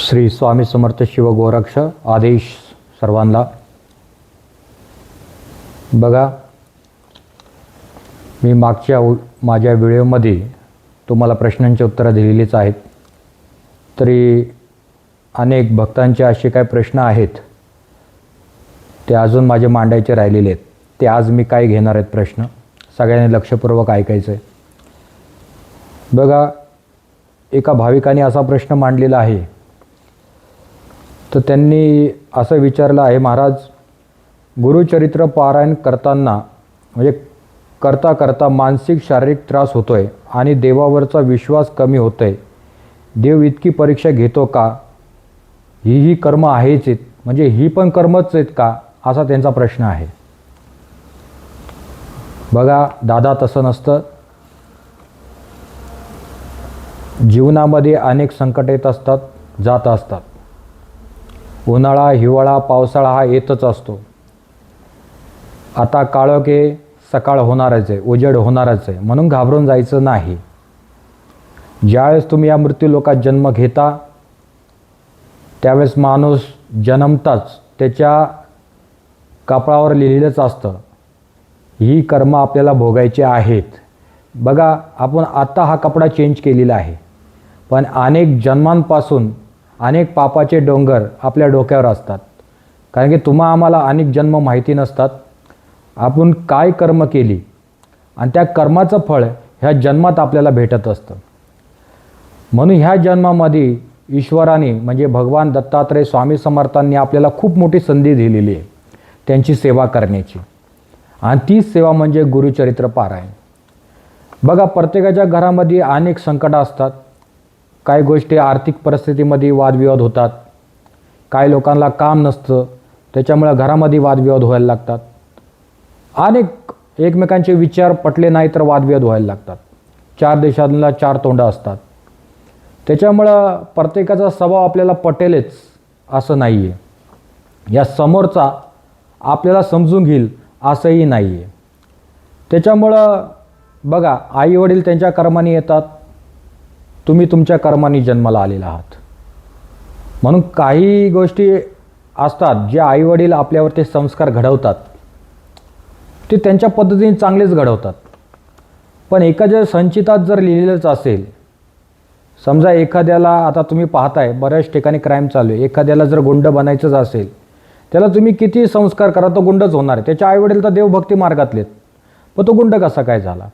श्री स्वामी समर्थ शिवगोरक्ष आदेश सर्वांना. बघा मी मागच्या माझ्या व्हिडिओमध्ये तुम्हाला प्रश्नांची उत्तरं दिलेलीच आहेत. तरी अनेक भक्तांचे असे काही प्रश्न आहेत ते अजून माझे मांडायचे राहिलेले आहेत. ते आज मी काय घेणार आहेत प्रश्न? सगळ्यांनी लक्षपूर्वक ऐकायचं आहे बघा एका भाविकाने असा प्रश्न मांडलेला आहे तर त्यांनी असं विचारलं आहे महाराज गुरुचरित्र पारायण करताना म्हणजे करता करता मानसिक शारीरिक त्रास होतो आहे आणि देवावरचा विश्वास कमी होतो आहे देव इतकी परीक्षा घेतो का? ही ही कर्म आहेच आहेत म्हणजे ही पण कर्मच आहेत का? असा त्यांचा प्रश्न आहे. बघा दादा तसं नसतं. जीवनामध्ये अनेक संकट येत असतात जात असतात. उन्हाळा हिवाळा पावसाळा हा येतच असतो. आता काळोखे सकाळ होणारच आहे उजेड होणारच आहे म्हणून घाबरून जायचं नाही. ज्यावेळेस तुम्ही या मृत्यू लोकात जन्म घेता त्यावेळेस माणूस जन्मताच त्याच्या कापळावर लिहिलेलंच असतं ही कर्म आपल्याला भोगायची आहेत. बघा आपण आत्ता हा कपडा चेंज केलेला आहे. पण अनेक जन्मांपासून अनेक पापाचे डोंगर आपल्या डोक्यावर असतात. कारण की तुम्हा आम्हाला अनेक जन्म माहिती नसतात. आपण काय कर्म केली? आणि त्या कर्माचं फळ ह्या जन्मात आपल्याला भेटत असतं. म्हणून ह्या जन्मामध्ये ईश्वराने म्हणजे भगवान दत्तात्रय स्वामी समर्थांनी आपल्याला खूप मोठी संधी दिलेली आहे त्यांची सेवा करण्याची. आणि तीच सेवा म्हणजे गुरुचरित्र पारायण. बघा प्रत्येकाच्या घरामध्ये अनेक संकटं असतात. काही गोष्टी आर्थिक परिस्थितीमध्ये वादविवाद होतात. काही लोकांना काम नसतं. त्याच्यामुळे घरामध्ये वादविवाद व्हायला लागतात. अनेक एकमेकांचे विचार पटले नाही तर वादविवाद व्हायला लागतात. चार देशांना चार तोंडं असतात. त्याच्यामुळं प्रत्येकाचा स्वभाव आपल्याला पटेलच असं नाही आहे या समोरचा आपल्याला समजून घेईल असंही नाही आहे त्याच्यामुळं बघा आई वडील त्यांच्या कर्माने येतात. तुम्ही तुमच्या कर्माने जन्माला आलेला आहात. म्हणून काही गोष्टी असतात जे आईवडील आपल्यावरती संस्कार घडवतात. ते त्यांच्या पद्धतीने चांगलेच घडवतात. पण एखाद्या संचितात जर लिहिलेलंच असेल समजा एखाद्याला आता तुम्ही पाहताय बऱ्याच ठिकाणी क्राईम चालू आहे. एखाद्याला जर गुंड बनायचंच असेल त्याला तुम्ही किती संस्कार करा तो गुंडच होणार आहे. त्याच्या आईवडील तर देवभक्ती मार्गातलेत पण तो गुंड कसा काय झाला?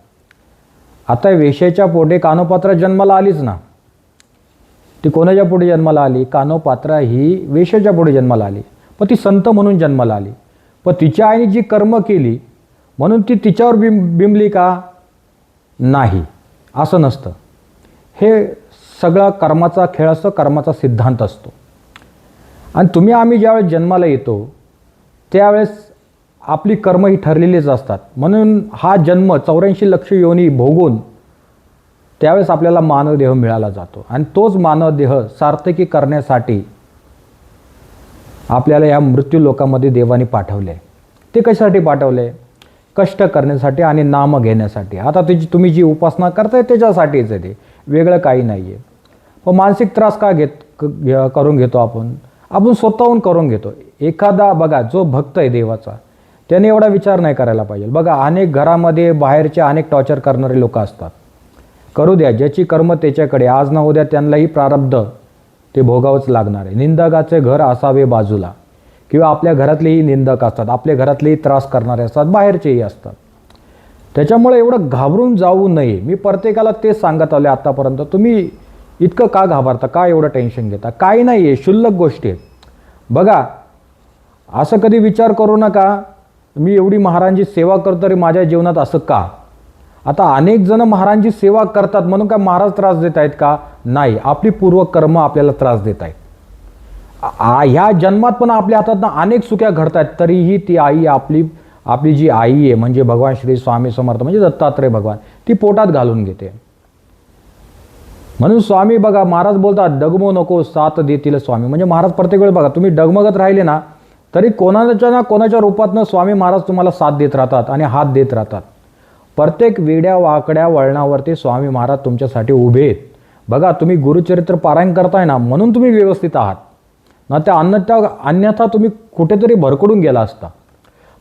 आता वेशाच्या पोटे कानोपात्रा जन्माला आलीच ना. ती कोणाच्या पुढे जन्माला आली? कानोपात्रा ही वेशाच्या पुढे जन्माला आली. पण ती संत म्हणून जन्माला आली. पण तिच्या आईने जी कर्म केली म्हणून ती तिच्यावर बिंब बिंबली का? नाही. असं नसतं. हे सगळा कर्माचा खेळ असतो कर्माचा सिद्धांत असतो. आणि तुम्ही आम्ही ज्यावेळेस जन्माला येतो त्यावेळेस आपली कर्म ही ठरलेलीच असतात. म्हणून हा जन्म चौऱ्याऐंशी लक्ष योनी भोगून त्यावेळेस आपल्याला मानवदेह मिळाला जातो. आणि तोच मानवदेह सार्थकी करण्यासाठी आपल्याला या मृत्यू लोकामध्ये देवाने पाठवले. ते कशासाठी पाठवले? कष्ट करण्यासाठी आणि नाम घेण्यासाठी. आता त्याची तुम्ही जी उपासना करताय त्याच्यासाठीच आहे ते. वेगळं काही नाही आहे पण मानसिक त्रास का घेत क- करून घेतो आपण? आपण स्वतःहून करून घेतो. एखादा बघा जो भक्त आहे देवाचा त्याने एवढा विचार नाही करायला पाहिजे. बघा अनेक घरामध्ये बाहेरचे अनेक टॉर्चर करणारे लोक असतात. करू द्या ज्याची कर्म त्याच्याकडे आज ना उद्या त्यांनाही प्रारब्ध ते भोगावंच लागणार आहे. निंदकाचे घर असावे बाजूला. किंवा आपल्या घरातलेही निंदक असतात आपल्या घरातलेही त्रास करणारे असतात बाहेरचेही असतात. त्याच्यामुळे एवढं घाबरून जाऊ नये. मी प्रत्येकाला तेच सांगत आले आत्तापर्यंत तुम्ही इतकं का घाबरता? का एवढं टेन्शन घेता? काही नाही आहे क्षुल्लक गोष्टी आहेत. बघा असं कधी विचार करू नका. मी एवढी महाराजांची सेवा करतो तरी माझ्या जीवनात असं का? आता अनेक जण महाराजांची सेवा करतात म्हणून काय महाराज त्रास देत आहेत का? नाही आपली पूर्वकर्म आपल्याला त्रास देत आहेत. ह्या जन्मात पण आपल्या हातात अनेक चुक्या घडत आहेत तरीही ती आई आपली आपली जी आई आहे म्हणजे भगवान श्री स्वामी समर्थ म्हणजे दत्तात्रय भगवान ती पोटात घालून घेते. म्हणून स्वामी बघा महाराज बोलतात डगमो नको साथ देतील स्वामी. म्हणजे महाराज प्रत्येक वेळी बघा तुम्ही डगमगत राहिले ना तरी कोणाच्या ना कोणाच्या रूपातनं स्वामी महाराज तुम्हाला साथ देत राहतात आणि हात देत राहतात. प्रत्येक वेड्या वाकड्या वळणावरती स्वामी महाराज तुमच्यासाठी उभे आहेत. बघा तुम्ही गुरुचरित्र पारायण करताय ना म्हणून तुम्ही व्यवस्थित आहात. ना त्या अन्यथा अन्यथा तुम्ही कुठेतरी भरकडून गेला असता.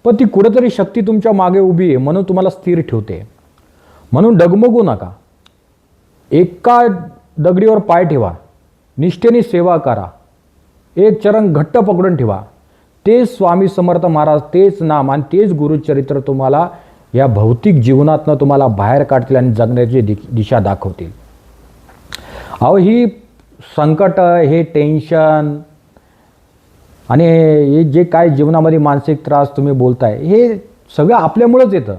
पण ती कुठेतरी शक्ती तुमच्या मागे उभी आहे म्हणून तुम्हाला स्थिर ठेवते. म्हणून डगमगू नका. एका दगडीवर पाय ठेवा. निष्ठेने सेवा करा. एक चरण घट्ट पकडून ठेवा. तेच स्वामी समर्थ महाराज तेच नाम आणि तेच गुरुचरित्र तुम्हाला या भौतिक जीवनातनं तुम्हाला बाहेर काढतील आणि जगण्याची दि दिशा दाखवतील. अहो ही संकट हे टेन्शन आणि हे जे काय जीवनामध्ये मानसिक त्रास तुम्ही बोलताय हे सगळं आपल्यामुळंच येतं.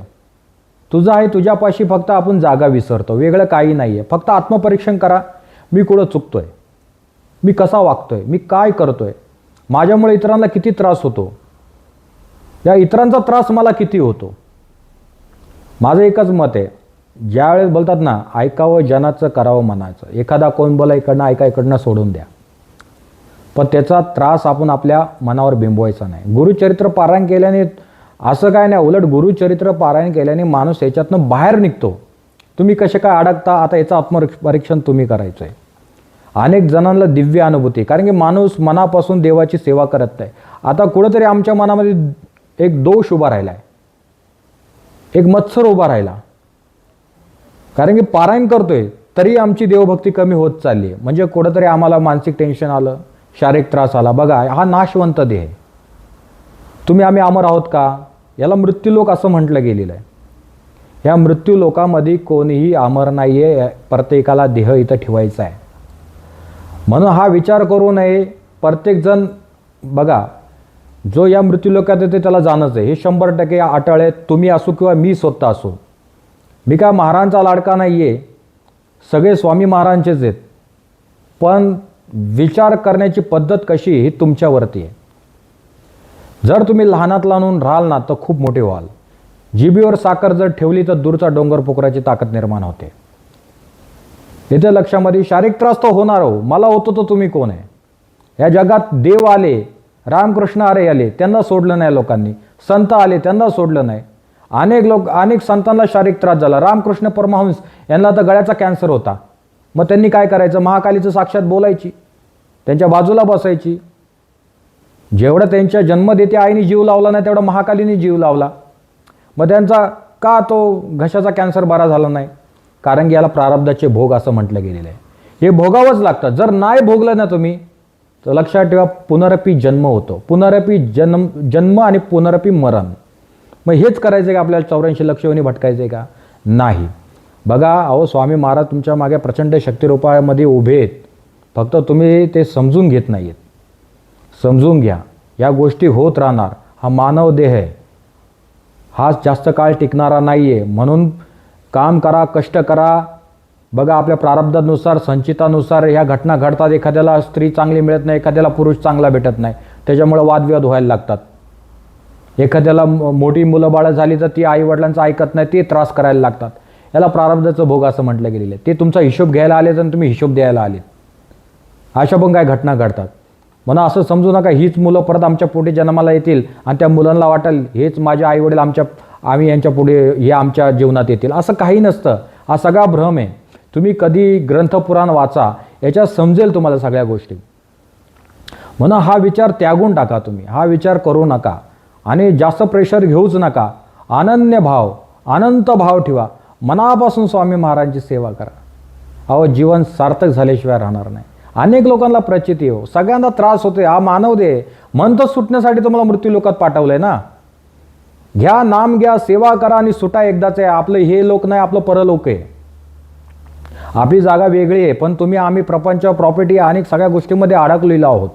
तुझं आहे तुझ्यापाशी फक्त आपण जागा विसरतो वेगळं काही नाही आहे फक्त आत्मपरीक्षण करा मी कुठं चुकतोय? मी कसा वागतोय? मी काय करतोय? माझ्यामुळे इतरांना किती त्रास होतो? या इतरांचा त्रास मला किती होतो? माझं एकच मत आहे ज्यावेळेस बोलतात ना ऐकावं जनाचं करावं मनाचं एखादा कोण बोला इकडनं ऐका इकडनं सोडून द्या. पण त्याचा त्रास आपण आपल्या मनावर बिंबवायचा नाही. गुरुचरित्र पारायण केल्याने असं काय नाही उलट गुरुचरित्र पारायण केल्याने माणूस याच्यातनं बाहेर निघतो. तुम्ही कसे काय अडकता आता याचं आत्मपरीक्षण तुम्ही करायचं आहे अनेक जणांना दिव्य अनुभूती कारण की माणूस मनापासून देवाची सेवा करत नाही. आता कुठंतरी आमच्या मनामध्ये एक दोष उभा राहिला आहे एक मत्सर उभा राहिला. कारण की पारायण करतोय तरी आमची देवभक्ती कमी होत चालली आहे. म्हणजे कुठंतरी आम्हाला मानसिक टेन्शन आलं शारीरिक त्रास आला. बघा हा नाशवंत देह तुम्ही आम्ही अमर आहोत का? याला मृत्यूलोक असं म्हटलं गेलेलं आहे. या मृत्यूलोकामध्ये कोणीही अमर नाही आहे प्रत्येकाला देह इथं ठेवायचा आहे. म्हणून हा विचार करू नये. प्रत्येकजण बघा जो या मृत्यूलोकात येते त्याला जाणंच आहे. हे शंभर टक्के या आहे तुम्ही असो किंवा मी स्वतः असो. मी काय महाराजांचा लाडका नाही आहे सगळे स्वामी महाराजांचेच आहेत. पण विचार करण्याची पद्धत कशी ही तुमच्यावरती आहे. जर तुम्ही लहानात लहानून राहाल ना तर खूप मोठे व्हाल. जिबीवर साखर जर ठेवली तर दूरचा डोंगर पोखराची ताकद निर्माण होते. इथे लक्षामध्ये शारीरिक त्रास तर होणार हो. मला होतो तर तुम्ही कोण आहे? या जगात देव आले रामकृष्ण आरे आले त्यांना सोडलं नाही लोकांनी. संत आले त्यांना सोडलं नाही. अनेक लोक अनेक संतांना शारीरिक त्रास झाला. रामकृष्ण परमहंस यांना तर गळ्याचा कॅन्सर होता. मग त्यांनी काय करायचं? महाकालीचं साक्षात बोलायची. त्यांच्या बाजूला बसायची. जेवढं त्यांच्या जन्म देते आईने जीव लावला नाही तेवढा महाकालीने जीव लावला. मग त्यांचा का तो घशाचा कॅन्सर बरा झाला नाही? कारण की याला प्रारब्धाचे भोग असं म्हटलं गेलेलं आहे. हे भोगावंच लागतं जर नाही भोगलं ना तुम्ही तर लक्षात ठेवा पुनरपी जन्म होतो. पुनरपी जन्म जन्म आणि पुनरपी मरण. मग हेच करायचं आहे का आपल्याला चौऱ्याऐंशी लक्षवणी भटकायचं आहे का? नाही. बघा अहो स्वामी महाराज तुमच्या मागे प्रचंड शक्तिरूपामध्ये उभे आहेत. फक्त तुम्ही ते समजून घेत नाही आहेत समजून घ्या. या गोष्टी होत राहणार. हा मानव देह आहे. हा जास्त काळ टिकणारा नाही आहे म्हणून काम करा कष्ट करा. बघा आपल्या प्रारब्धानुसार संचितानुसार ह्या घटना घडतात. एखाद्याला स्त्री चांगली मिळत नाही एखाद्याला पुरुष चांगला भेटत नाही. त्याच्यामुळे वादविवाद व्हायला लागतात. एखाद्याला मोठी मुलं बाळं झाली तर ती आईवडिलांचं ऐकत नाही ते त्रास करायला लागतात. याला प्रारब्धाचं भोग असं म्हटलं गेलेलं आहे. ते तुमचा हिशोब घ्यायला आले तर तुम्ही हिशोब द्यायला आले. अशा पण काय घटना घडतात. म्हणून असं समजू नका हीच मुलं परत आमच्या पुढे जन्माला येतील आणि त्या मुलांना वाटेल हेच माझे आईवडील आमच्या आम्ही यांच्या पुढे हे आमच्या जीवनात येतील. असं काही नसतं. हा सगळा भ्रम आहे. तुम्ही कधी ग्रंथपुराण वाचा याच्यात समजेल तुम्हाला सगळ्या गोष्टी. म्हणून हा विचार त्यागून टाका तुम्ही. हा विचार करू नका. आणि जास्त प्रेशर घेऊच नका. अनन्य भाव अनंत भाव ठेवा. मनापासून स्वामी महाराजांची सेवा करा. अहो जीवन सार्थक झाल्याशिवाय राहणार नाही. अनेक लोकांना प्रचिती हो. सगळ्यांना त्रास होते हा मानव दे मन तर सुटण्यासाठी तुम्हाला मृत्यू लोकात पाठवलंय ना? घ्या नाम घ्या सेवा करा आणि सुटा एकदाच आहे. आपलं हे लोक नाही आपलं परलोक आहे. आपली जागा वेगळी आहे पण तुम्ही आम्ही प्रपंच प्रॉपर्टी अनेक सगळ्या गोष्टींमध्ये अडकलेलो आहोत.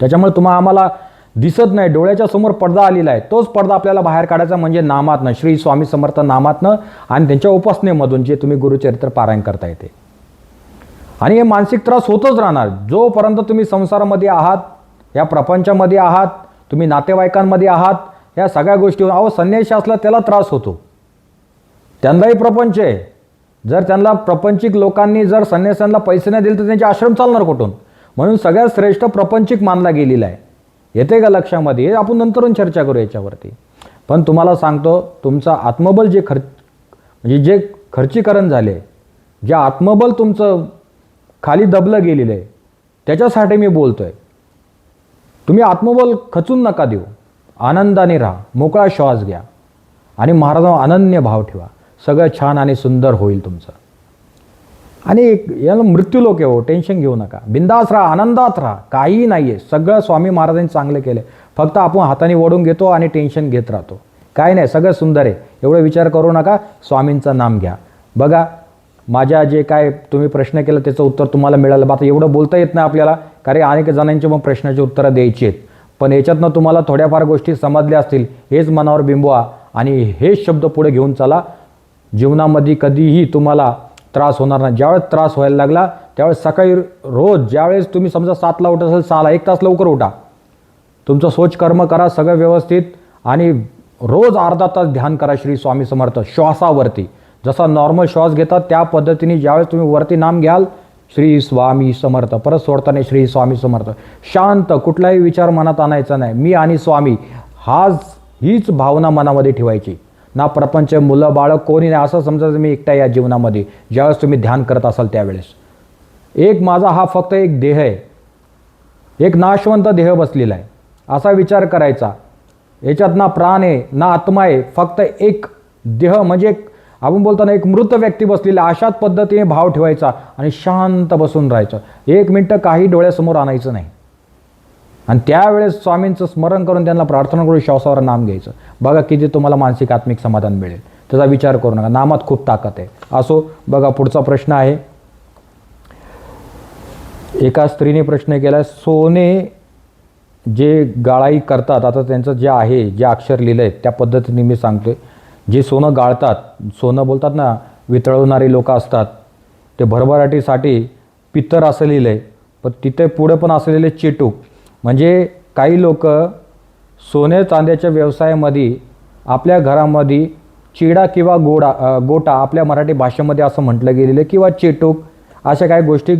त्याच्यामुळे तुम्हा आम्हाला दिसत नाही. डोळ्याच्या समोर पडदा आलेला आहे. तोच पडदा आपल्याला बाहेर काढायचा म्हणजे नामातनं श्री स्वामी समर्थ नामातनं आणि त्यांच्या उपासनेमधून जे तुम्ही गुरुचरित्र पारायण करता येते. आणि हे मानसिक त्रास होतच राहणार. जोपर्यंत तुम्ही संसारामध्ये आहात या प्रपंचामध्ये आहात तुम्ही नातेवाईकांमध्ये आहात या सगळ्या गोष्टी अहो संन्याशी असला त्याला त्रास होतो. त्यांनाही प्रपंच आहे. जर त्यांना प्रपंचिक लोकांनी जर संन्यासांना पैसे नाही दिले तर त्यांचे आश्रम चालणार कुठून? म्हणून सगळ्यात श्रेष्ठ प्रपंचिक मानला गेलेला आहे. येते का लक्षामध्ये? आपण नंतरून चर्चा करू याच्यावरती. पण तुम्हाला सांगतो तुमचं आत्मबल जे खर्च म्हणजे जे खर्चीकरण झाले जे आत्मबल तुमचं खाली दबलं गेलेलं आहे त्याच्यासाठी मी बोलतोय. तुम्ही आत्मबल खचून नका देऊ. आनंदाने राहा मोकळा श्वास घ्या आणि महाराजांना अनन्य भाव ठेवा. सगळं छान आणि सुंदर होईल तुमचं. आणि एक याला मृत्यूलोक आहे हो टेन्शन घेऊ नका. बिंदास राहा आनंदात राहा. काहीही नाही आहे सगळं स्वामी महाराजांनी चांगलं केलं फक्त आपण हाताने ओढून घेतो आणि टेन्शन घेत राहतो. काय नाही सगळं सुंदर आहे. एवढं विचार करू नका स्वामींचं नाम घ्या. बघा माझ्या जे काय तुम्ही प्रश्न केला त्याचं उत्तर तुम्हाला मिळालं. बा आता एवढं बोलता येत नाही आपल्याला कारण अनेक जणांची मग प्रश्नाची उत्तरं द्यायची आहेत. पण याच्यातनं तुम्हाला थोड्याफार गोष्टी समजल्या असतील. हेच मनावर बिंबवा आणि हेच शब्द पुढे घेऊन चला. जीवनामध्ये कधीही तुम्हाला त्रास होणार नाही. ज्यावेळेस त्रास व्हायला लागला त्यावेळेस सकाळी रोज ज्यावेळेस तुम्ही समजा सातला उठत असेल सहाला एक तास लवकर उठा. तुमचं सोच कर्म करा सगळं व्यवस्थित आणि रोज अर्धा तास ध्यान करा श्री स्वामी समर्थ श्वासावरती. जसा नॉर्मल श्वास घेतात त्या पद्धतीने ज्यावेळेस तुम्ही वरती नाम घ्याल श्री स्वामी समर्थ परत सोडताना श्री स्वामी समर्थ. शांत कुठलाही विचार मनात आणायचा नाही. मी आणि स्वामी हाच हीच भावना मनामध्ये ठेवायची. ना प्रपंच मुलं बाळं कोणी नाही. असं समजायचं मी एकटा या जीवनामध्ये. ज्यावेळेस तुम्ही ध्यान करत असाल त्यावेळेस. एक माझा हा फक्त एक देह आहे. एक नाशवंत देह बसलेला आहे. असा विचार करायचा. याच्यात ना प्राण आहे ना आत्मा आहे. फक्त एक देह म्हणजे एक आपण बोलताना एक मृत व्यक्ती बसलेला अशाच पद्धतीने भाव ठेवायचा आणि शांत बसून राहायचं. एक मिनटं काही डोळ्यासमोर आणायचं नाही. आणि त्यावेळेस स्वामींचं स्मरण करून त्यांना प्रार्थना करून श्वासावर नाम घ्यायचं. बघा किती तुम्हाला मानसिक आत्मिक समाधान मिळेल. त्याचा विचार करू नका. नामात खूप ताकद आहे. असो बघा पुढचा प्रश्न आहे. एका स्त्रीने प्रश्न केला सोने जे गाळाई करतात आता त्यांचं जे आहे जे अक्षर लिहिलं आहे त्या पद्धतीने मी सांगतोय. जे सोनं गाळतात सोनं बोलतात ना वितळवणारी लोक असतात ते भरभराटीसाठी पित्तर असं लिहिलं आहे पण तिथे पुढे पण असं लिहिलं चेटूक म्हणजे काही लोक सोने चांद्याच्या व्यवसायामध्ये आपल्या घरामध्ये चिडा किंवा गोडा गोटा आपल्या मराठी भाषेमध्ये असं म्हटलं गेलेलं आहे किंवा चेटूक अशा काही गोष्टी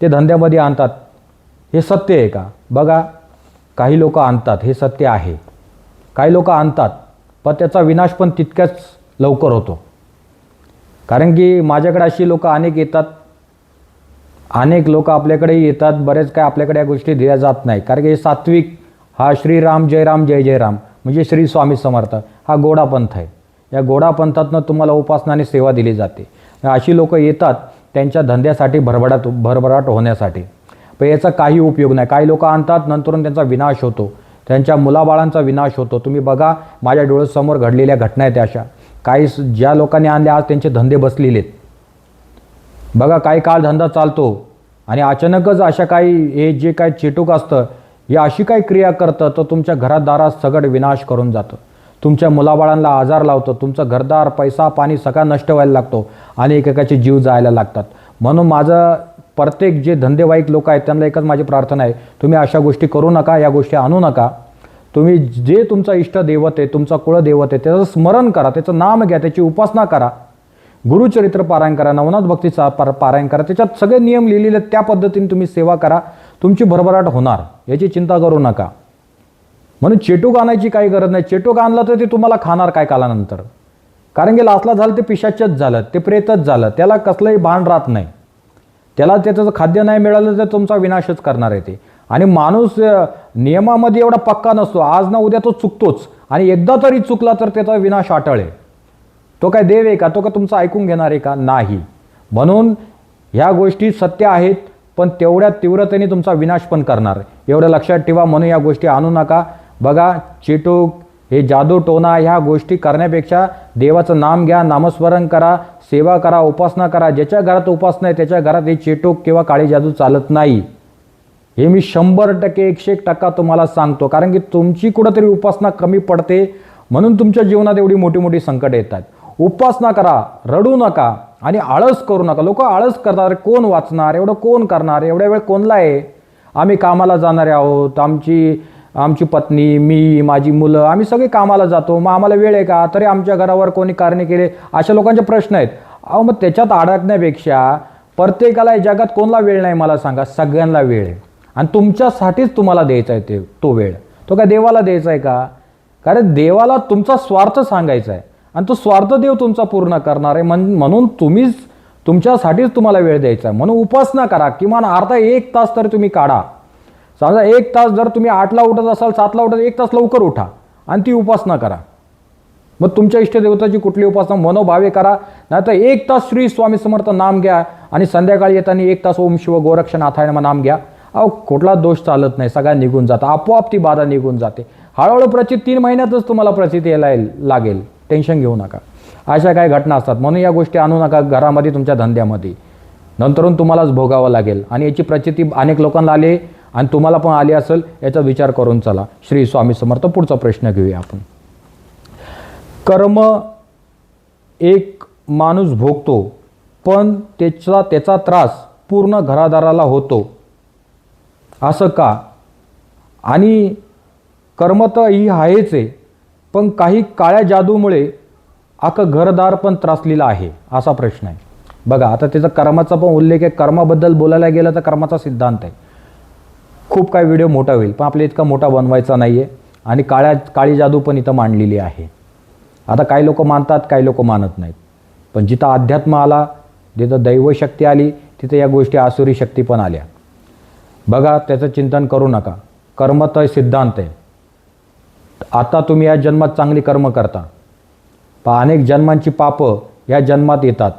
ते धंद्यामध्ये आणतात. हे सत्य आहे का? बघा काही लोक आणतात हे सत्य आहे. काही लोक आणतात पण त्याचा विनाश पण तितक्याच लवकर होतो. कारण की माझ्याकडे अशी लोक अनेक येतात. अनेक लोक आपल्याकडे येतात. बरेच काय आपल्याकडे या गोष्टी दिल्या जात नाही. कारण की सात्विक हा श्रीराम जयराम जय जयराम म्हणजे श्री स्वामी समर्थ हा गोडा पंथ आहे. या गोडा पंथातनं तुम्हाला उपासना आणि सेवा दिली जाते. अशी लोकं येतात त्यांच्या धंद्यासाठी भरभराट भरभराट होण्यासाठी. पण याचा काही उपयोग नाही. काही लोक आणतात नंतरून त्यांचा विनाश होतो. त्यांच्या मुलाबाळांचा विनाश होतो. तुम्ही बघा माझ्या डोळ्यासमोर घडलेल्या घटना आहेत त्या अशा. काही ज्या लोकांनी आणले आज त्यांचे धंदे बसलेले आहेत. बघा काही काळ धंदा चालतो आणि अचानकच अशा काही हे जे काही चिटूक असतं हे अशी काही क्रिया करतं तर तुमच्या घरात दारात सगळं विनाश करून जातं. तुमच्या मुलाबाळांना आजार लावतं तुमचं घरदार पैसा पाणी सगळा नष्ट व्हायला लागतो आणि एकेकाचे जीव जायला लागतात. म्हणून माझं प्रत्येक जे धंदेवाईक लोक आहेत त्यांना एकच माझी प्रार्थना आहे तुम्ही अशा गोष्टी करू नका या गोष्टी आणू नका. तुम्ही जे तुमचा इष्ट दैवत आहे तुमचा कुळदैवत आहे त्याचं स्मरण करा त्याचं नाम घ्या त्याची उपासना करा. गुरुचरित्र पारायण करा नवनाथ भक्तीचा पार पारायण करा त्याच्यात सगळे नियम लिहिलेले आहेत त्या पद्धतीने तुम्ही सेवा करा तुमची भरभराट होणार याची चिंता करू नका. म्हणून चेटूक आणायची काही गरज नाही चेटूक आणलं तर ते तुम्हाला खाणार काय कालानंतर. कारण की लासला झालं ते पिशाचच झालं ते प्रेतच झालं त्याला कसलंही भान राहत नाही. त्याला त्याचं खाद्य नाही मिळालं तर तुमचा विनाशच करणार आहे ते. आणि माणूस नियमामध्ये एवढा पक्का नसतो. आज ना उद्या तो चुकतोच. आणि एकदा तरी चुकला तर त्याचा विनाश अटळ आहे. तो काय देव आहे का? तो का तुमचं ऐकून घेणार आहे का? नाही. म्हणून ह्या गोष्टी सत्य आहेत पण तेवढ्या तीव्रतेने तुमचा विनाश पण करणार. एवढं लक्षात ठेवा म्हणून या गोष्टी आणू नका. बघा चिटूक हे जादू टोना ह्या गोष्टी करण्यापेक्षा देवाचं नाम घ्या नामस्मरण करा सेवा करा उपासना करा. ज्याच्या घरात उपासना आहे त्याच्या घरात हे चेटोक किंवा काळी जादू चालत नाही. हे मी शंभर टक्के एकशे एक टक्का तुम्हाला सांगतो. कारण की तुमची कुठंतरी उपासना कमी पडते म्हणून तुमच्या जीवनात एवढी मोठी मोठी संकट येतात. उपासना करा रडू नका आणि आळस करू नका. लोक आळस करणार कोण वाचणार एवढं कोण करणार एवढ्या वेळ कोणला आहे? आम्ही कामाला जाणारे आहोत आमची आमची पत्नी मी माझी मुलं आम्ही सगळे कामाला जातो. मग आम्हाला वेळ आहे का? तरी आमच्या घरावर कोणी कारणे केले? अशा लोकांचे प्रश्न आहेत. अहो मग त्याच्यात अडकण्यापेक्षा प्रत्येकाला या जगात कोणला वेळ नाही मला सांगा? सगळ्यांना वेळ आहे. आणि तुमच्यासाठीच तुम्हाला द्यायचा आहे ते तो वेळ. तो काय देवाला द्यायचा आहे का? कारण देवाला तुमचा स्वार्थ सांगायचा आहे. आणि तो स्वार्थ देव तुमचा पूर्ण करणार आहे. म्हण म्हणून तुम्हीच तुमच्यासाठीच तुम्हाला वेळ द्यायचा आहे. म्हणून उपासना करा. किमान अर्धा एक तास तरी तुम्ही काढा. समजा एक तास जर तुम्ही आठला उठत असाल सातला उठत एक तास लवकर उठा आणि ती उपासना करा. मग तुमच्या इष्टदेवताची कुठली उपासना मनोभावे करा नाही तर एक तास श्री स्वामी समर्थ नाम घ्या आणि संध्याकाळी येताना एक तास ओम शिव गोरक्षनाथाय नाम घ्या. अहो कुठला दोष चालत नाही सगळ्या निघून जातं आपोआप ती बाधा निघून जाते. हळूहळू प्रचित तीन महिन्यातच तुम्हाला प्रचित यायला लागेल टेन्शन घेऊ नका. अशा काही घटना असतात म्हणून या गोष्टी आणू नका घरामध्ये तुमच्या धंद्यामध्ये. नंतरून तुम्हालाच भोगावं लागेल आणि याची प्रचिती अनेक लोकांना आली आणि तुम्हाला पण आली असेल याचा विचार करून चला. श्री स्वामी समर्थ पुढचा प्रश्न घेऊया आपण. कर्म एक माणूस भोगतो पण त्याचा त्याचा त्रास पूर्ण घरादाराला होतो. असं का? आणि कर्म तर ही आहेच आहे पण काही काळ्या जादूमुळे अख्खं घरदार पण त्रासलेलं आहे असा प्रश्न आहे. बघा आता त्याचा कर्माचा पण उल्लेख आहे. कर्माबद्दल बोलायला गेलं तर कर्माचा सिद्धांत आहे. खूप काय व्हिडिओ मोठा होईल पण आपल्या इतका मोठा बनवायचा नाही आहे आणि काळ्या काळी जादू पण इथं मांडलेली आहे. आता काही लोक मानतात काही लोक मानत नाहीत. पण जिथं अध्यात्म आला जिथं दैवशक्ती आली तिथं या गोष्टी आसुरी शक्ती पण आल्या. बघा त्याचं चिंतन करू नका. कर्म तर सिद्धांत आहे. आता तुम्ही या जन्मात चांगली कर्म करता. पण अनेक जन्मांची पापं ह्या जन्मात येतात.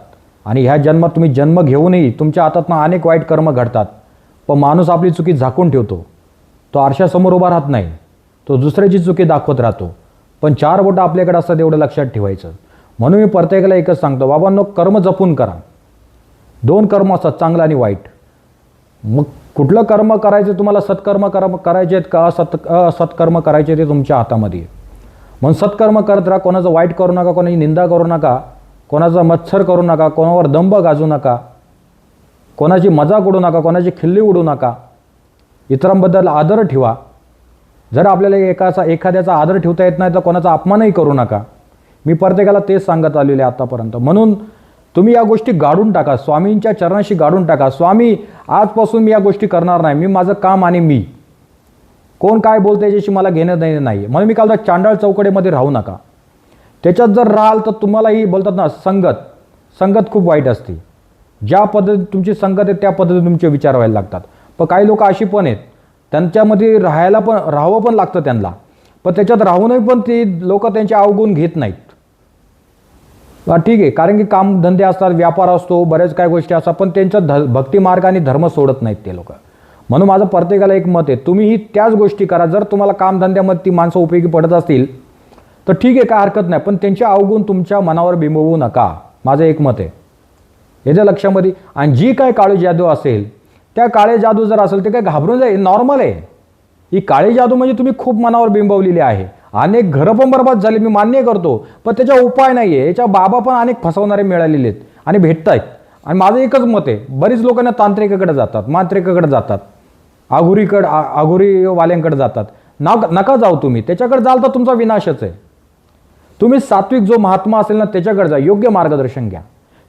आणि ह्या जन्मात तुम्ही जन्म घेऊनही तुमच्या हातातनं अनेक वाईट कर्म घडतात. पण माणूस आपली चुकी झाकून ठेवतो. तो आरशासमोर उभा राहत नाही. तो दुसऱ्याची चुकी दाखवत राहतो. पण चार बोटं आपल्याकडे असतात एवढं लक्षात ठेवायचं. म्हणून मी प्रत्येकाला एकच सांगतो बाबांनो कर्म जपून करा. दोन कर्म असतात चांगलं आणि वाईट. मग कुठलं कर्म करायचं तुम्हाला सत्कर्म कर्म करायचे आहेत का? असत असत्कर्म करायचे ते तुमच्या हातामध्ये. आहे म्हणून सत्कर्म करत राहा कोणाचं वाईट करू नका कोणाची निंदा करू नका कोणाचा मत्सर करू नका कोणावर दंभ गाजू नका. कोणाची मजाक उडू नका कोणाची खिल्ली उडू नका. इतरांबद्दल आदर ठेवा. जर आपल्याला एकाचा एखाद्याचा आदर ठेवता येत नाही तर कोणाचा अपमानही करू नका. मी प्रत्येकाला तेच सांगत आलेले आहे आत्तापर्यंत म्हणून तुम्ही या गोष्टी गाडून टाका स्वामींच्या चरणाशी गाडून टाका. स्वामी आजपासून मी या गोष्टी करणार नाही. मी माझं काम आणि मी. कोण काय बोलतं याच्याशी मला घेणं देणं नाही म्हणून मी काल चांडाळ चौकडेमध्ये राहू नका. त्याच्यात जर राहाल तर तुम्हालाही बोलतात ना संगत. संगत खूप वाईट असते. ज्या पद्धतीत तुमची संगत आहे त्या पद्धतीने तुमचे विचार व्हायला लागतात. पण काही लोक अशी पण आहेत त्यांच्यामध्ये राहायला पण राहावं पण लागतं त्यांना. पण त्याच्यात राहूनही पण ते लोक त्यांचे अवगुण घेत नाहीत. ठीक आहे. कारण की कामधंदे असतात व्यापार असतो बऱ्याच काय गोष्टी असतात पण त्यांचा ध भक्ती मार्ग आणि धर्म सोडत नाहीत ते लोक. म्हणून माझं प्रत्येकाला एक मत आहे तुम्हीही त्याच गोष्टी करा. जर तुम्हाला कामधंद्यामध्ये ती माणसं उपयोगी पडत असतील तर ठीक आहे काय हरकत नाही. पण त्यांचे अवगुण तुमच्या मनावर बिंबवू नका. माझं एक मत आहे. याच्या लक्षामध्ये. आणि जी काय काळी जादू असेल त्या काळे जादू जर असेल ते काय घाबरून जाईल? नॉर्मल आहे. ही काळी जादू म्हणजे तुम्ही खूप मनावर बिंबवलेली आहे. अनेक घरं पण बरबाद झाले मी मान्य करतो. पण त्याचा उपाय नाही आहे याच्या बाबा पण अनेक फसवणारे मिळालेले आहेत आणि भेटत आहेत आणि माझं एकच मत आहे बरीच लोकांना तांत्रिकाकडे जातात मांत्रिकाकडे जातात. आघुरीकडे आघुरीवाल्यांकडे जातात. ना नका जाऊ तुम्ही. त्याच्याकडे जाल तर तुमचा विनाशच आहे. तुम्ही सात्विक जो महात्मा असेल ना त्याच्याकडे जा. योग्य मार्गदर्शन घ्या.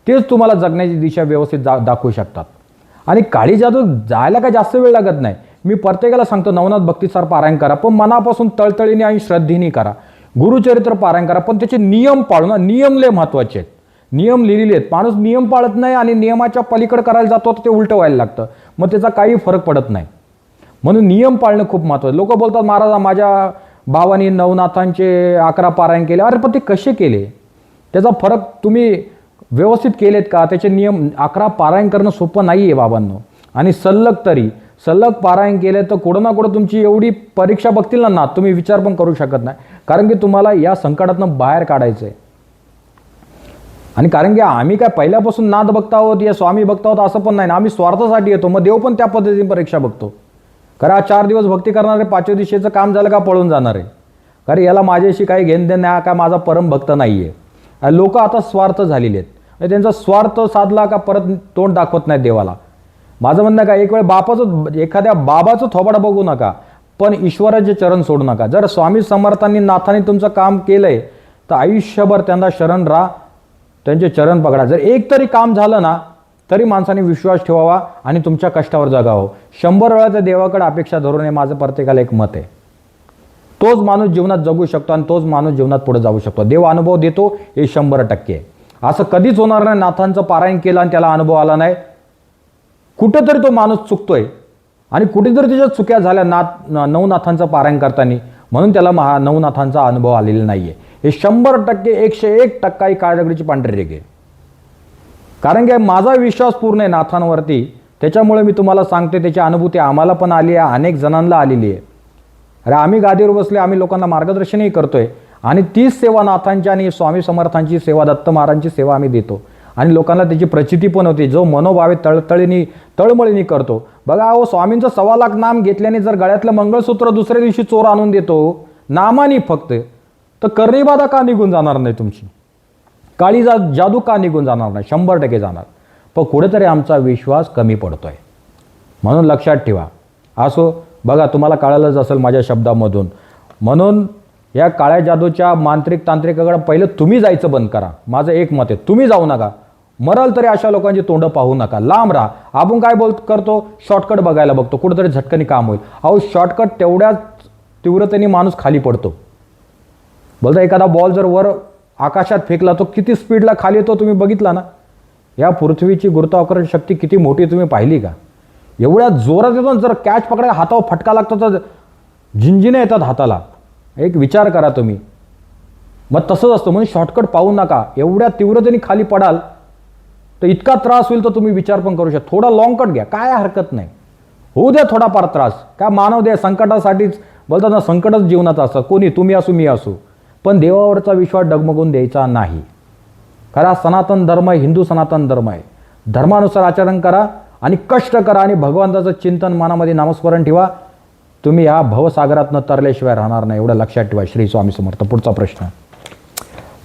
तेच तुम्हाला जगण्याची दिशा व्यवस्थित जा दाखवू शकतात. आणि काळी जादू जायला काय जास्त वेळ लागत नाही. मी प्रत्येकाला सांगतो नवनाथ भक्तीसार पारायण करा पण मनापासून तळतळीने आणि श्रद्धेने करा. गुरुचरित्र पारायण करा पण त्याचे नियम पाळू ना नियम लय महत्त्वाचे आहेत. नियम लिहिलेले आहेत. माणूस नियम पाळत नाही आणि नियमाच्या पलीकडे करायला जातो तर ते उलटं व्हायला लागतं. मग त्याचा काही फरक पडत नाही. म्हणून नियम पाळणं खूप महत्त्वाचं लोक बोलतात महाराज माझ्या भावाने नवनाथांचे अकरा पारायण केले. अरे पण ते कसे केले? त्याचा फरक तुम्ही व्यवस्थित केलेत का? त्याचे नियम अकरा पारायण करणं सोपं नाही आहे बाबांनो. आणि सल्लग तरी सल्लग पारायण केले तर कुठं ना कुठं तुमची एवढी परीक्षा बघतील ना ना तुम्ही विचार पण करू शकत नाही. कारण की तुम्हाला या संकटातनं बाहेर काढायचं आहे आणि कारण की आम्ही काय पहिल्यापासून नाद बघता आहोत या स्वामी बघता आहोत असं पण नाही. ना आम्ही स्वार्थासाठी येतो मग देव पण त्या पद्धतीने परीक्षा बघतो. कारण आज चार दिवस भक्ती करणारे पाचव्या दिवशीचं काम झालं का पळून जाणार? आहे कारण याला माझ्याशी काही घेणं देणं हा काय माझा परम भक्त नाही आहे लोक आता स्वार्थ झालेले आहेत. म्हणजे त्यांचा स्वार्थ साधला का परत तोंड दाखवत नाही देवाला? माझं म्हणणं का एक वेळ बापाचं एखाद्या बाबाचं थोबाडा बघू नका पण ईश्वराचे चरण सोडू नका. जर स्वामी समर्थांनी नाथाने तुमचं काम केलंय तर आयुष्यभर त्यांना शरण राहा त्यांचे चरण पकडा. जर एक तरी काम झालं ना तरी माणसाने विश्वास ठेवावा आणि तुमच्या कष्टावर जगावं. शंभर वेळा त्या देवाकडे अपेक्षा धरून हे माझं प्रत्येकाला एक मत आहे. तोच माणूस जीवनात जगू शकतो आणि तोच माणूस जीवनात पुढे जाऊ शकतो. देव अनुभव देतो हे शंभर टक्के आहे. असं कधीच होणार नाही. नाथांचं पारायण केलं आणि त्याला अनुभव आला नाही. कुठेतरी तो माणूस चुकतोय. आणि कुठेतरी त्याच्या चुक्या झाल्या नाथ नवनाथांचं पारायण करताना. म्हणून त्याला महा नवनाथांचा अनुभव आलेला नाही आहे हे शंभर टक्के एकशे एक टक्का ही काळदगडीची पांढरी रेग आहे. कारण की माझा विश्वास पूर्ण आहे नाथांवरती. त्याच्यामुळे मी तुम्हाला सांगते त्याची अनुभूती आम्हाला पण आली आहे अनेक जणांना आलेली आहे. अरे आम्ही गादीवर बसले आम्ही लोकांना मार्गदर्शनही करतोय. आणि तीच सेवा नाथांची आणि स्वामी समर्थांची सेवा दत्त महाराजांची सेवा आम्ही देतो. आणि लोकांना त्याची प्रचिती पण होती. जो मनोभावे तळतळीनी तळमळीनी करतो. बघा अहो स्वामींचं सव्वा लाख नाम घेतल्याने जर गळ्यातलं मंगळसूत्र दुसऱ्या दिवशी चोर आणून देतो नामानी फक्त तर कर्णीबाधा का निघून जाणार नाही तुमची? काळी जा जादू का निघून जाणार नाही? शंभर टक्के जाणार. पण कुठेतरी आमचा विश्वास कमी पडतोय. म्हणून लक्षात ठेवा. असो बघा तुम्हाला कळालंच असेल माझ्या शब्दामधून. म्हणून या काळ्या जादूच्या मांत्रिक तांत्रिकाकडे पहिलं तुम्ही जायचं बंद करा. माझं एक मत आहे तुम्ही जाऊ नका. मराल तरी अशा लोकांची तोंडं पाहू नका. लांब राहा. आपण काय बोल करतो? शॉर्टकट बघायला बघतो. कुठंतरी झटकनी काम होईल. अहो शॉर्टकट तेवढ्याच तीव्रतेने माणूस खाली पडतो. बोलता एखादा बॉल जर वर आकाशात फेकला तो किती स्पीडला खाली येतो तुम्ही बघितला ना? या पृथ्वीची गुरुत्वाकर्षण शक्ती किती मोठी तुम्ही पाहिली का? एवढ्या जोरात येतो जर कॅच पकडायला हातावर फटका लागतो तर झिंजिने येतात हाताला. एक विचार करा तुम्ही. मग तसंच असतं म्हणून शॉर्टकट पाहू नका. एवढ्या तीव्रतेने खाली पडाल तर इतका त्रास होईल तर तुम्ही विचार पण करू शकता. थोडा लॉंग कट घ्या. काय हरकत नाही. होऊ द्या थोडाफार त्रास. काय मानव द्या संकटासाठीच बोलतात ना संकटच जीवनाचं असतं. कोणी तुम्ही असू मी असू. पण देवावरचा विश्वास डगमगून द्यायचा नाही. खरा सनातन धर्म आहे हिंदू सनातन धर्म आहे. धर्मानुसार आचरण करा आणि कष्ट करा आणि भगवंताचं चिंतन मनामध्ये नामस्मरण ठेवा. तुम्ही या भवसागरातनं तरल्याशिवाय राहणार नाही एवढं लक्षात ठेवा. श्री स्वामी समर्थ. पुढचा प्रश्न.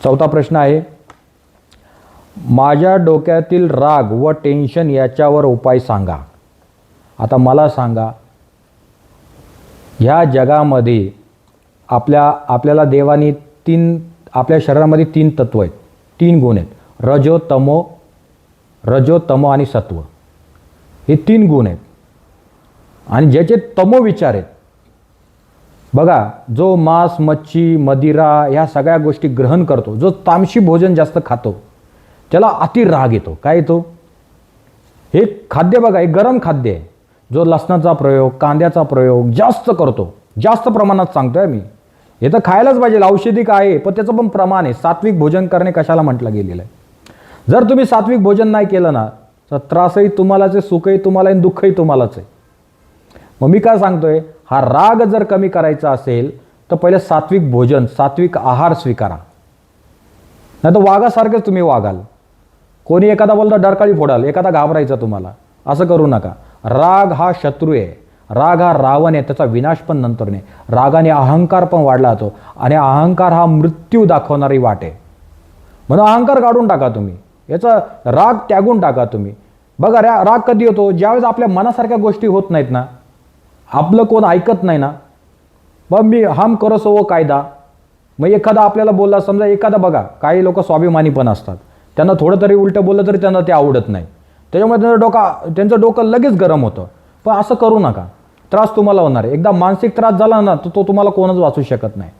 चौथा प्रश्न आहे माझ्या डोक्यातील राग व टेन्शन याच्यावर उपाय सांगा. आता मला सांगा ह्या जगामध्ये आपल्या आपल्याला देवानी तीन आपल्या शरीरामध्ये तीन तत्व आहेत. तीन गुण आहेत. रजो तमो रजो तमो आणि सत्व. हे तीन गुण आहेत. आणि ज्याचे तमो विचार आहेत बघा जो मांस मच्छी मदिरा ह्या सगळ्या गोष्टी ग्रहण करतो जो तामशी भोजन जास्त खातो त्याला अति राग येतो. काय येतो? हे खाद्य बघा हे गरम खाद्य आहे जो लसणाचा प्रयोग कांद्याचा प्रयोग जास्त करतो. जास्त प्रमाणात सांगतोय मी. हे तर खायलाच पाहिजे औषधिक आहे? पण त्याचं पण प्रमाण आहे. सात्विक भोजन करणे कशाला म्हटलं गेलेलं आहे? जर तुम्ही सात्विक भोजन नाही केलं ना तर त्रासही तुम्हालाच आहे सुखही तुम्हाला आहे आणि दुःखही तुम्हालाच आहे. मग मी काय सांगतोय? हा राग जर कमी करायचा असेल तर पहिले सात्विक भोजन सात्विक आहार स्वीकारा. नाही तर वाघासारखेच तुम्ही वागाल कोणी एखादा बोलता डरकाळी फोडाल एखादा घाबरायचा तुम्हाला. असं करू नका. राग हा शत्रू आहे. राग हा रावण आहे त्याचा विनाश पण नंतर नाही. रागाने अहंकार पण वाढला जातो. आणि अहंकार हा मृत्यू दाखवणारी वाट आहे. म्हणून अहंकार काढून टाका तुम्ही. याचा राग त्यागून टाका तुम्ही. बघा रा राग कधी होतो ज्यावेळेस आपल्या मनासारख्या गोष्टी होत नाहीत ना आपलं कोण ऐकत नाही ना. मग मी हम करसो वो कायदा. मग एखादा आपल्याला बोलला समजा एखादा बघा काही लोक स्वाभिमानी पण असतात. त्यांना थोडं तरी उलटं बोललं तरी त्यांना ते आवडत नाही. त्याच्यामुळे त्यांचं डोका त्यांचं डोकं लगेच गरम होतं. पण असं करू नका. त्रास तुम्हाला होणार आहे. एकदा मानसिक त्रास झाला ना तर तो तुम्हाला कोणच वाचू शकत नाही.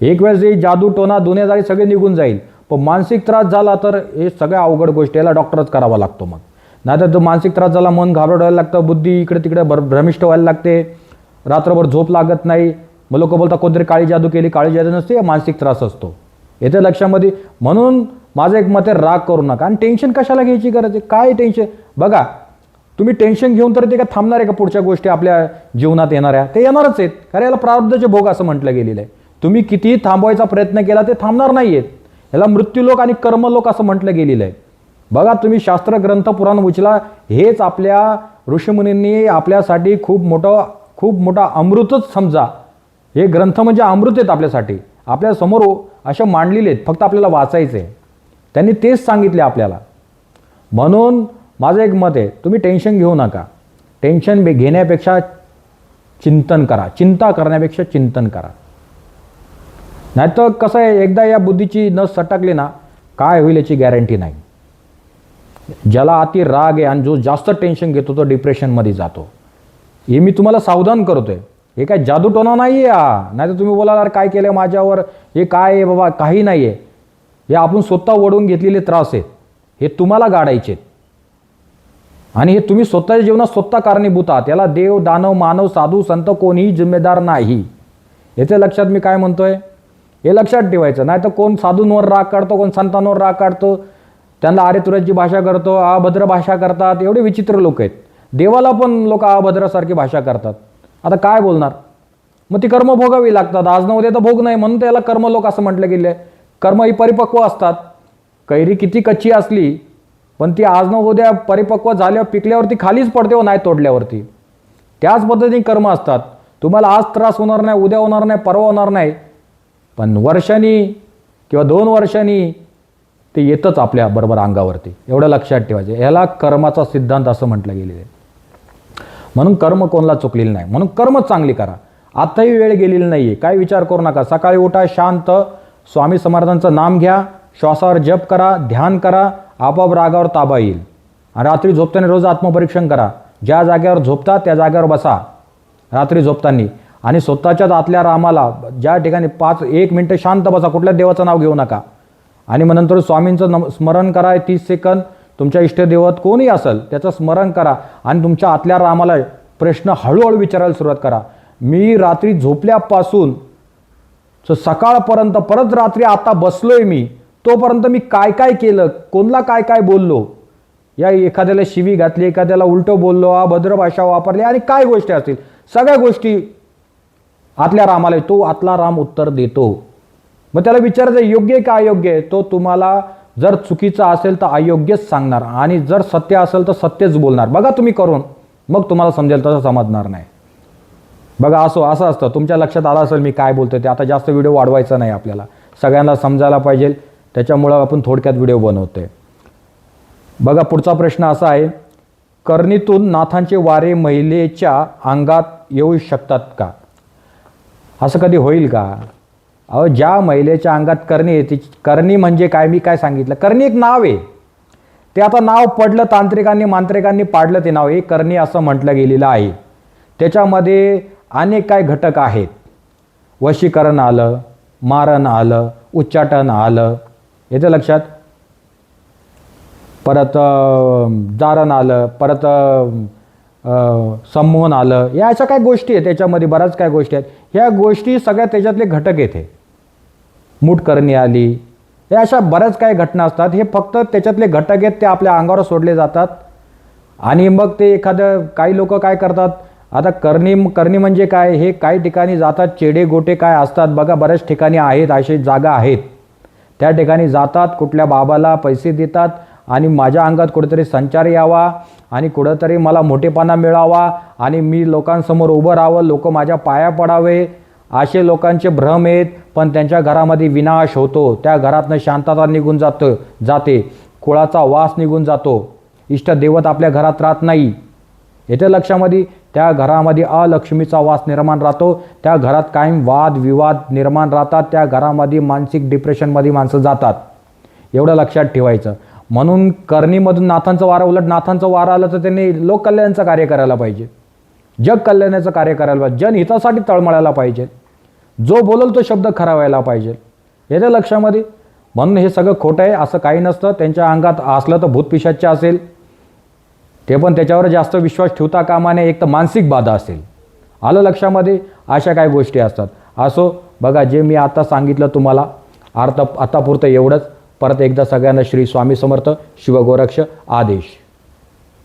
एक वेळेस ही जादू टोना दुनियादारी सगळे निघून जाईल. पण मानसिक त्रास झाला तर हे सगळ्या अवघड गोष्टी याला डॉक्टरच करावा लागतो मग. नाहीतर तो मानसिक त्रास झाला मन घाबरट व्हायला लागतं बुद्धी इकडे तिकडे भर भ्रमिष्ट व्हायला लागते. रात्रभर झोप लागत नाही. मग लोक बोलतात कोणतरी काळी जादू केली काळी जादू नसते मानसिक त्रास असतो. येते लक्षामध्ये म्हणून माझं एक मत आहे राग करू नका. आणि टेन्शन कशाला घ्यायची गरज आहे? काय टेन्शन बघा तुम्ही टेन्शन घेऊन तर ते काय थांबणार आहे का पुढच्या गोष्टी आपल्या जीवनात येणाऱ्या? ते येणारच आहेत. कारण याला प्रारब्धचे भोग असं म्हटलं गेलेलं आहे. तुम्ही कितीही थांबवायचा प्रयत्न केला ते थांबणार नाही आहेत याला मृत्यूलोक आणि कर्मलोक असं म्हटलं गेलेलं आहे. बघा तुम्ही शास्त्र ग्रंथ पुराण उचला हेच आपल्या ऋषीमुनींनी आपल्यासाठी खूप मोठं खूप मोठा अमृतच समजा. हे ग्रंथ म्हणजे अमृत आहेत आपल्यासाठी. आपल्यासमोर अशा मांडलेले आहेत फक्त आपल्याला वाचायचे आहे त्यांनी तेच सांगितले आपल्याला. म्हणून माझं एक मत आहे तुम्ही टेन्शन घेऊ नका. टेन्शन घेण्यापेक्षा चिंतन करा. चिंता करण्यापेक्षा चिंतन करा. नाही तर कसं आहे एकदा या बुद्धीची नस सटकली ना काय होईल याची गॅरंटी नाही. ज्याला अति राग आहे आणि जो जास्त टेन्शन घेतो तो डिप्रेशनमध्ये जातो. हे मी तुम्हाला सावधान करतोय. हे काय जादूटोना नाही आहे नाही तर तुम्ही बोलाल "अरे काय केलं माझ्यावर? हे काय आहे बाबा? काही नाही आहे हे आपण स्वतः ओढून घेतलेले त्रास आहेत. हे तुम्हाला गाडायचे आणि हे तुम्ही स्वतःच्या जीवनात स्वतः कारणीभूत आहात. याला देव दानव मानव साधू संत कोणीही जिम्मेदार नाही. याच्या लक्षात मी काय म्हणतोय? हे लक्षात ठेवायचं. नाही तर कोण साधूंवर राग काढतो कोण संतांवर राग काढतो? त्यांना आरे भाषा करतो अभद्र भाषा करतात एवढे विचित्र लोक आहेत. देवाला पण लोक अभद्रासारखी भाषा करतात. आता काय बोलणार? मग ती कर्म भोगावी लागतात. आज न उद्या तर भोग नाही. म्हणून त्याला कर्मलोक असं म्हटलं गेलं आहे कर्म ही परिपक्व असतात. कैरी किती कच्ची असली पण ती आज न उद्या परिपक्व झाल्यावर पिकल्यावरती खालीच पडते व नाही तोडल्यावरती. त्याच पद्धतीने कर्म असतात. तुम्हाला आज त्रास होणार नाही उद्या होणार नाही परवा होणार नाही. पण वर्षांनी किंवा दोन वर्षांनी ते येतच आपल्या बरोबर अंगावरती. एवढं लक्षात ठेवायचं. याला कर्माचा सिद्धांत असं म्हटलं गेलेलं आहे. म्हणून कर्म कोणाला चुकलेलं नाही. म्हणून कर्मच चांगली करा. आताही वेळ गेलेली नाही आहे काय विचार करू नका. सकाळी उठा शांत. स्वामी समर्थांचं नाम घ्या. श्वासावर जप करा ध्यान करा. आपाप रागावर ताबा येईल. रात्री झोपताना रोज आत्मपरीक्षण करा. ज्या जागेवर झोपता त्या जागेवर बसा. रात्री झोपताना. आणि स्वतःच्याच आतल्या रामाला ज्या ठिकाणी पाच एक मिनटं शांत बसा. कुठल्या देवाचं नाव घेऊ नका. आणि मग नंतर स्वामींचं नम स्मरण करा तीस सेकंद. तुमच्या इष्टदेवत कोणही असेल त्याचं स्मरण करा आणि तुमच्या आतल्या रामाला प्रश्न हळूहळू विचारायला सुरुवात करा. मी रात्री झोपल्यापासून सो सकाळपर्यंत परत रात्री आता बसलोय मी तोपर्यंत मी काय काय केलं कोणला काय काय बोललो? या एखाद्याला शिवी घातली एखाद्याला उलटं बोललो अभद्र भाषा वापरली आणि काय गोष्टी असतील? सगळ्या गोष्टी आतल्या रामाला तो आतला राम उत्तर देतो. मग त्याला विचारायचं योग्य का अयोग्य आहे? तो तुम्हाला जर चुकीचं असेल तर अयोग्यच सांगणार आणि जर सत्य असेल तर सत्यच बोलणार. बघा तुम्ही करून मग तुम्हाला समजेल तसं समजणार नाही. बघा असो असं असतं. तुमच्या लक्षात आलं असेल मी काय बोलतोय ते. आता जास्त व्हिडिओ वाढवायचा नाही आपल्याला. सगळ्यांना समजायला पाहिजे. त्याच्यामुळं आपण थोडक्यात व्हिडिओ बनवतोय. बघा पुढचा प्रश्न असा आहे. कर्णीतून नाथांचे वारे महिलेच्या अंगात येऊ शकतात का? असं कधी होईल का? अहो ज्या महिलेच्या अंगात करणी आहे ती करणी म्हणजे काय? मी काय सांगितलं? करणी एक नाव आहे. ते आता नाव पडलं तांत्रिकांनी मांत्रिकांनी पाडलं ते नाव. हे करणी असं म्हटलं गेलेलं आहे. त्याच्यामध्ये अनेक काय घटक आहेत. वशीकरण आलं मारण आलं उच्चाटन आलं. येतं लक्षात? परत जारण आलं परत संमोहन आलं. या अशा काय गोष्टी आहेत? त्याच्यामध्ये बऱ्याच काय गोष्टी आहेत. ह्या गोष्टी सगळ्या त्याच्यातले घटक येते मूठ करणे आली. हे अशा बऱ्याच काही घटना असतात. हे फक्त त्याच्यातले घटक आहेत ते आपल्या अंगावर सोडले जातात. आणि मग ते एखादं काही लोक काय करतात? आता करणी करणी म्हणजे काय? हे काही ठिकाणी जातात. चेडे गोटे काय असतात? बघा बऱ्याच ठिकाणी आहेत अशी जागा आहेत. त्या ठिकाणी जातात कुठल्या बाबाला पैसे देतात आणि माझ्या अंगात कुठेतरी संचार यावा आणि कुठंतरी मला मोठेपणा मिळावा आणि मी लोकांसमोर उभं राहावं लोक माझ्या पाया पडावे. असे लोकांचे भ्रम आहेत पण त्यांच्या घरामध्ये विनाश होतो. त्या घरातनं शांतता निघून जातं जाते. कुळाचा वास निघून जातो. इष्टदेवत आपल्या घरात राहत नाही. येत्या लक्षामध्ये त्या घरामध्ये अलक्ष्मीचा वास निर्माण राहतो. त्या घरात कायम वाद विवाद निर्माण राहतात. त्या घरामध्ये मानसिक डिप्रेशनमध्ये माणसं जातात. एवढं लक्षात ठेवायचं. म्हणून करणीमधून नाथांचं वारं उलट नाथांचं वारं आलं तर त्यांनी लोककल्याणाचं कार्य करायला पाहिजे. जग कल्याणाचं कार्य करायला पाहिजे. जनहितासाठी तळमळायला पाहिजे. जो बोलल तो शब्द खरा व्हायला पाहिजे. याच्या लक्षामध्ये. म्हणून हे सगळं खोटं आहे असं काही नसतं. त्यांच्या अंगात असलं तर भूतपिशाच्य असेल. ते पण त्याच्यावर जास्त विश्वास ठेवता कामा नये एक तर मानसिक बाधा असेल. आलं लक्षामध्ये? अशा काही गोष्टी असतात. असो बघा जे मी आता सांगितलं तुम्हाला अर्थ आतापुरतं एवढंच. परत एकदा सगळ्यांना श्री स्वामी समर्थ शिवगोरक्ष आदेश.